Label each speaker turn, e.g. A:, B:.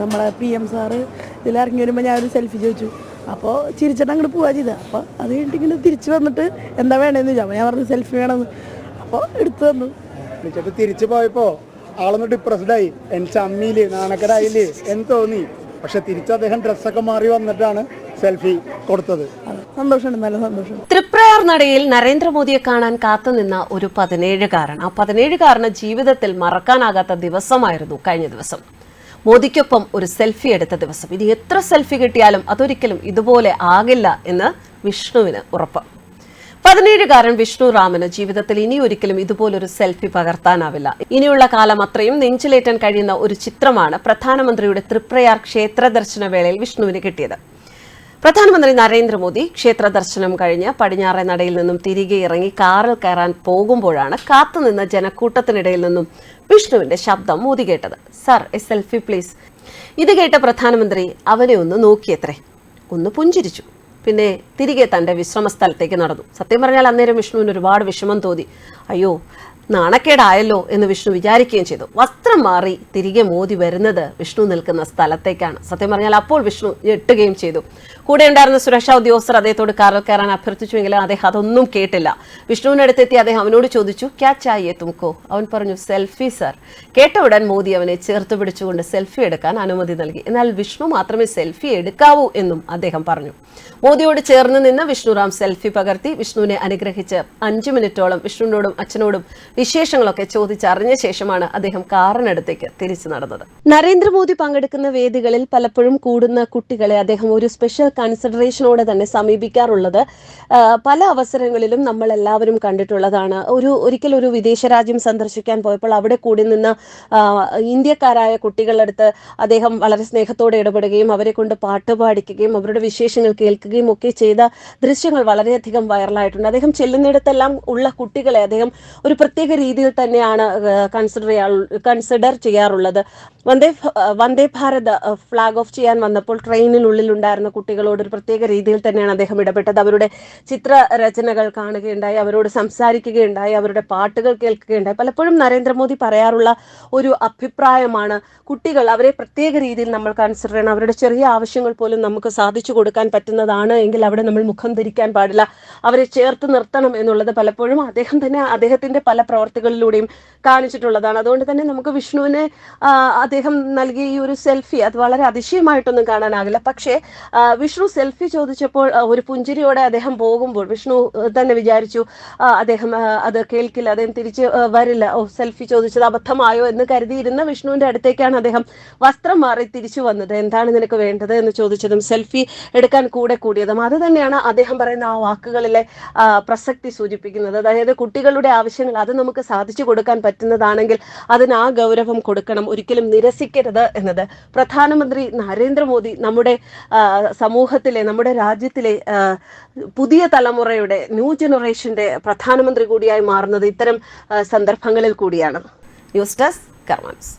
A: നമ്മളെ P M sir ഇതിൽ ഇറങ്ങി വരുമ്പോൾ ഞാനൊരു സെൽഫി ചോദിച്ചു. അപ്പോൾ ചിരിച്ചിട്ട് അങ്ങോട്ട് പോവാ ചെയ്തത് അപ്പോൾ അത് കഴിഞ്ഞിട്ട് ഇങ്ങനെ തിരിച്ച് വന്നിട്ട് എന്താ വേണ്ടതെന്ന് ചോദിച്ചു. അപ്പോൾ ഞാൻ പറഞ്ഞു സെൽഫി വേണമെന്ന് അപ്പോൾ എടുത്തു തന്നു.
B: എന്നിട്ട് തിരിച്ചു പോയപ്പോൾ ആളൊന്ന് ഡിപ്രസ്ഡ് ആയി. എനിക്ക് അമ്മിയിൽ നാണക്കടായില്ലേ? എന്ന് തോന്നി. പക്ഷെ തിരിച്ച് അദ്ദേഹം ഡ്രസ്സൊക്കെ മാറി വന്നിട്ടാണ് സെൽഫി കൊടുത്തത്.
A: സന്തോഷമുണ്ട്. നല്ല സന്തോഷം
C: തൃപ്രയാർ നടയിൽ നരേന്ദ്രമോദിയെ കാണാൻ കാത്തുനിന്ന ഒരു പതിനേഴുകാരൻ. ആ പതിനേഴുകാരന് ജീവിതത്തിൽ മറക്കാനാകാത്ത ദിവസമായിരുന്നു കഴിഞ്ഞ ദിവസം. മോദിക്കൊപ്പം ഒരു സെൽഫി എടുത്ത ദിവസം. ഇനി എത്ര സെൽഫി കിട്ടിയാലും അതൊരിക്കലും ഇതുപോലെ ആകില്ല എന്ന് വിഷ്ണുവിന് ഉറപ്പ്. പതിനേഴുകാരൻ വിഷ്ണു റാമിന് ജീവിതത്തിൽ ഇനി ഒരിക്കലും ഇതുപോലൊരു സെൽഫി പകർത്താനാവില്ല. ഇനിയുള്ള കാലം അത്രയും നെഞ്ചിലേറ്റാൻ കഴിയുന്ന ഒരു ചിത്രമാണ് പ്രധാനമന്ത്രിയുടെ തൃപ്രയാർ ക്ഷേത്ര ദർശന വേളയിൽ വിഷ്ണുവിന് കിട്ടിയത്. പ്രധാനമന്ത്രി നരേന്ദ്രമോദി ക്ഷേത്ര ദർശനം കഴിഞ്ഞ് പടിഞ്ഞാറെ നടയിൽ നിന്നും തിരികെ ഇറങ്ങി കാറിൽ കയറാൻ പോകുമ്പോഴാണ് കാത്തുനിന്ന ജനക്കൂട്ടത്തിനിടയിൽ നിന്നും വിഷ്ണുവിന്റെ ശബ്ദം മോദി കേട്ടത്. Sir a selfie please. ഇത് കേട്ട പ്രധാനമന്ത്രി അവനെ ഒന്ന് നോക്കിയത്രേ. ഒന്ന് പുഞ്ചിരിച്ചു. പിന്നെ തിരികെ തന്റെ വിശ്രമ സ്ഥലത്തേക്ക് നടന്നു. സത്യം പറഞ്ഞാൽ അന്നേരം വിഷ്ണുവിന് ഒരുപാട് വിഷമം തോന്നി. അയ്യോ നാണക്കേടായല്ലോ എന്ന് വിഷ്ണു വിചാരിക്കുകയും ചെയ്തു. വസ്ത്രം മാറി തിരികെ മോദി വരുന്നത് വിഷ്ണു നിൽക്കുന്ന സ്ഥലത്തേക്കാണ്. സത്യം പറഞ്ഞാൽ അപ്പോൾ വിഷ്ണു ഞെട്ടുകയും ചെയ്തു. കൂടെ ഉണ്ടായിരുന്ന സുരക്ഷാ ഉദ്യോഗസ്ഥർ അദ്ദേഹത്തോട് കാറിൽ കയറാൻ അഭ്യർത്ഥിച്ചുവെങ്കിലും അദ്ദേഹം അതൊന്നും കേട്ടില്ല. വിഷ്ണുവിനടുത്തെത്തി അദ്ദേഹം അവനോട് ചോദിച്ചു ക്യാ ചായേ തുമക്കോ അവൻ പറഞ്ഞു സെൽഫി സർ. കേട്ട ഉടൻ മോദി അവനെ ചേർത്ത് പിടിച്ചുകൊണ്ട് സെൽഫി എടുക്കാൻ അനുമതി നൽകി. എന്നാൽ വിഷ്ണു മാത്രമേ സെൽഫി എടുക്കാവൂ എന്നും അദ്ദേഹം പറഞ്ഞു. മോദിയോട് ചേർന്ന് നിന്ന് വിഷ്ണുറാം സെൽഫി പകർത്തി വിഷ്ണുവിനെ അനുഗ്രഹിച്ച് അഞ്ചു മിനിറ്റോളം വിഷ്ണുവിനോടും അച്ഛനോടും വിശേഷങ്ങളൊക്കെ ചോദിച്ചറിഞ്ഞ ശേഷമാണ് അദ്ദേഹം കാറിനടുത്തേക്ക് തിരിച്ചു നടന്നത്. നരേന്ദ്രമോദി പങ്കെടുക്കുന്ന വേദികളിൽ പലപ്പോഴും കൂടുന്ന കുട്ടികളെ അദ്ദേഹം ഒരു സ്പെഷ്യൽ കൺസിഡറേഷനോടെ തന്നെ സമീപിക്കാറുള്ളത്. പല അവസരങ്ങളിലും നമ്മൾ എല്ലാവരും കണ്ടിട്ടുള്ളതാണ്. ഒരു ഒരിക്കൽ ഒരു വിദേശ രാജ്യം സന്ദർശിക്കാൻ പോയപ്പോൾ അവിടെ കൂടി നിന്ന് ഇന്ത്യക്കാരായ കുട്ടികളുടെ അടുത്ത് അദ്ദേഹം വളരെ സ്നേഹത്തോടെ ഇടപെടുകയും അവരെ കൊണ്ട് പാട്ട് പാടിക്കുകയും അവരുടെ വിശേഷങ്ങൾ കേൾക്കുകയും ഒക്കെ ചെയ്ത ദൃശ്യങ്ങൾ വളരെയധികം വൈറലായിട്ടുണ്ട് അദ്ദേഹം ചെല്ലുന്നിടത്തെല്ലാം ഉള്ള കുട്ടികളെ അദ്ദേഹം ഒരു പ്രത്യേക രീതിയിൽ തന്നെയാണ് കൺസിഡർ ചെയ്യാ കൺസിഡർ ചെയ്യാറുള്ളത്. വന്ദേ വന്ദേ ഭാരത് ഫ്ലാഗ് ഓഫ് ചെയ്യാൻ വന്നപ്പോൾ ട്രെയിനിനുള്ളിൽ ഉണ്ടായിരുന്ന കുട്ടികളോട് ഒരു പ്രത്യേക രീതിയിൽ തന്നെയാണ് അദ്ദേഹം ഇടപെട്ടത്. അവരുടെ ചിത്രരചനകൾ കാണുകയുണ്ടായി അവരോട് സംസാരിക്കുകയുണ്ടായി അവരുടെ പാട്ടുകൾ കേൾക്കുകയുണ്ടായി. പലപ്പോഴും നരേന്ദ്രമോദി പറയാറുള്ള ഒരു അഭിപ്രായമാണ് കുട്ടികൾ അവരെ പ്രത്യേക രീതിയിൽ നമ്മൾ കൺസിഡർ ചെയ്യണം. അവരുടെ ചെറിയ ആവശ്യങ്ങൾ പോലും നമുക്ക് സാധിച്ചു കൊടുക്കാൻ പറ്റുന്നതാണ് എങ്കിൽ അവിടെ നമ്മൾ മുഖം ധരിക്കാൻ പാടില്ല. അവരെ ചേർത്ത് നിർത്തണം എന്നുള്ളത് പലപ്പോഴും അദ്ദേഹം തന്നെ അദ്ദേഹത്തിന്റെ പല പ്രവർത്തികളിലൂടെയും കാണിച്ചിട്ടുള്ളതാണ്. അതുകൊണ്ട് തന്നെ നമുക്ക് വിഷ്ണുവിന് അദ്ദേഹം നൽകിയ ഈ ഒരു സെൽഫി അത് വളരെ അതിശയമായിട്ടൊന്നും കാണാനാകില്ല. പക്ഷേ വിഷ്ണു സെൽഫി ചോദിച്ചപ്പോൾ ഒരു പുഞ്ചിരിയോടെ അദ്ദേഹം പോകുമ്പോൾ വിഷ്ണു തന്നെ വിചാരിച്ചു അദ്ദേഹം അത് കേൾക്കില്ല അദ്ദേഹം തിരിച്ച് വരില്ല. ഓ സെൽഫി ചോദിച്ചത് അബദ്ധമായോ എന്ന് കരുതിയിരുന്ന വിഷ്ണുവിന്റെ അടുത്തേക്കാണ് അദ്ദേഹം വസ്ത്രം മാറി തിരിച്ചു വന്നത്. എന്താണ് നിനക്ക് വേണ്ടത് എന്ന് ചോദിച്ചതും സെൽഫി എടുക്കാൻ കൂടെ കൂടിയതും. അത് തന്നെയാണ് അദ്ദേഹം പറയുന്ന ആ വാക്കുകളിലെ പ്രസക്തി സൂചിപ്പിക്കുന്നത്. അതായത് കുട്ടികളുടെ ആവശ്യങ്ങൾ അത് നമുക്ക് സാധിച്ചു കൊടുക്കാൻ പറ്റുന്നതാണെങ്കിൽ അതിന് ആ ഗൗരവം കൊടുക്കണം ഒരിക്കലും നിരസിക്കരുത് എന്നത്. പ്രധാനമന്ത്രി നരേന്ദ്രമോദി നമ്മുടെ സമൂഹത്തിലെ നമ്മുടെ രാജ്യത്തിലെ പുതിയ തലമുറയുടെ ന്യൂ ജനറേഷന്റെ പ്രധാനമന്ത്രി കൂടിയായി മാറുന്നത് ഇത്തരം സന്ദർഭങ്ങളിൽ കൂടിയാണ്. News desk കർമാൻസ്